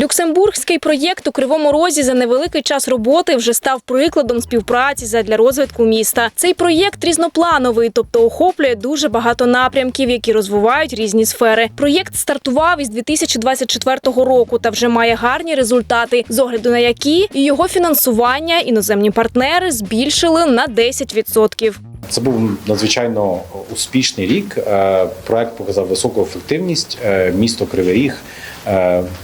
Люксембургський проєкт у Кривому Розі за невеликий час роботи вже став прикладом співпраці задля розвитку міста. Цей проєкт різноплановий, тобто охоплює дуже багато напрямків, які розвивають різні сфери. Проєкт стартував із 2024 року та вже має гарні результати, з огляду на які і його фінансування іноземні партнери збільшили на 10%. Це був надзвичайно успішний рік. Е, Проект показав високу ефективність. Е, Місто Кривий Ріг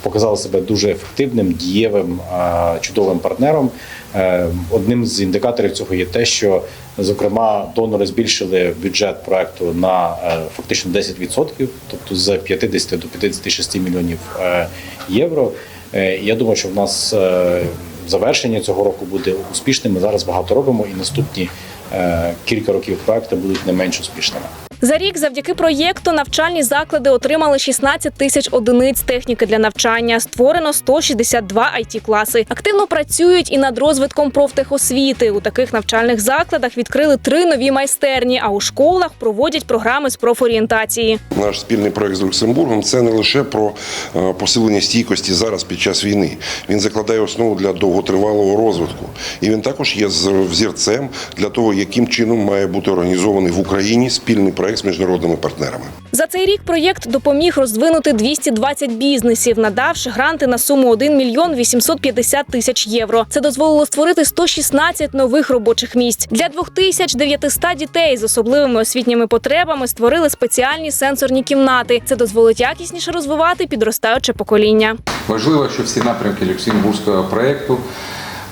показало себе дуже ефективним, дієвим, е, чудовим партнером. Е, Одним з індикаторів цього є те, що зокрема донори збільшили бюджет проекту на е, фактично 10%, тобто з 50 до 56 мільйонів е, євро. Е, Я думаю, що в нас е, завершення цього року буде успішним. Ми зараз багато робимо, і наступні е, кілька років проекту будуть не менш успішними. За рік завдяки проєкту навчальні заклади отримали 16 тисяч одиниць техніки для навчання. Створено 162 it класи Активно працюють і над розвитком профтехосвіти. У таких навчальних закладах відкрили три нові майстерні, а у школах проводять програми з профорієнтації. Наш спільний проект з Люксембургом це не лише про е, посилення стійкості зараз під час війни. Він закладає основу для довготривалого розвитку. І він також є з- взірцем для того, яким чином має бути організований в Україні спільний проект з міжнародними партнерами. За цей рік проєкт допоміг розвинути 220 бізнесів, надавши гранти на суму 1 мільйон 850 тисяч євро. Це дозволило створити 116 нових робочих місць для 2900 дітей з особливими освітніми потребами. Створили спеціальні сенсорні кімнати. Це дозволить якісніше розвивати підростаюче покоління. Важливо, що всі напрямки Люксембурзького проєкту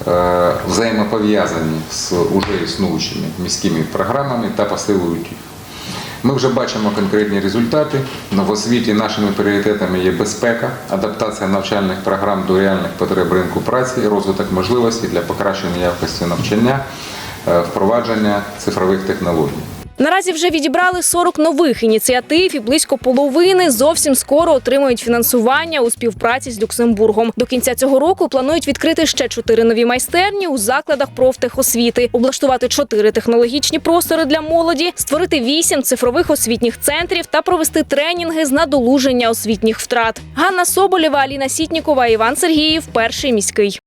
е, взаємопов'язані з уже існуючими міськими програмами та посилюють їх. Ми вже бачимо конкретні результати. В освіті нашими пріоритетами є безпека, адаптація навчальних програм до реальних потреб ринку праці, розвиток можливостей для покращення якості навчання, е, впровадження цифрових технологій. Наразі вже відібрали 40 нових ініціатив, і близько половини зовсім скоро отримують фінансування у співпраці з Люксембургом. До кінця цього року планують відкрити ще чотири нові майстерні у закладах профтехосвіти, облаштувати чотири технологічні простори для молоді, створити вісім цифрових освітніх центрів та провести тренінги з надолуження освітніх втрат. Ганна Соболєва, Аліна Сітнікова, Іван Сергіїв, перший міський.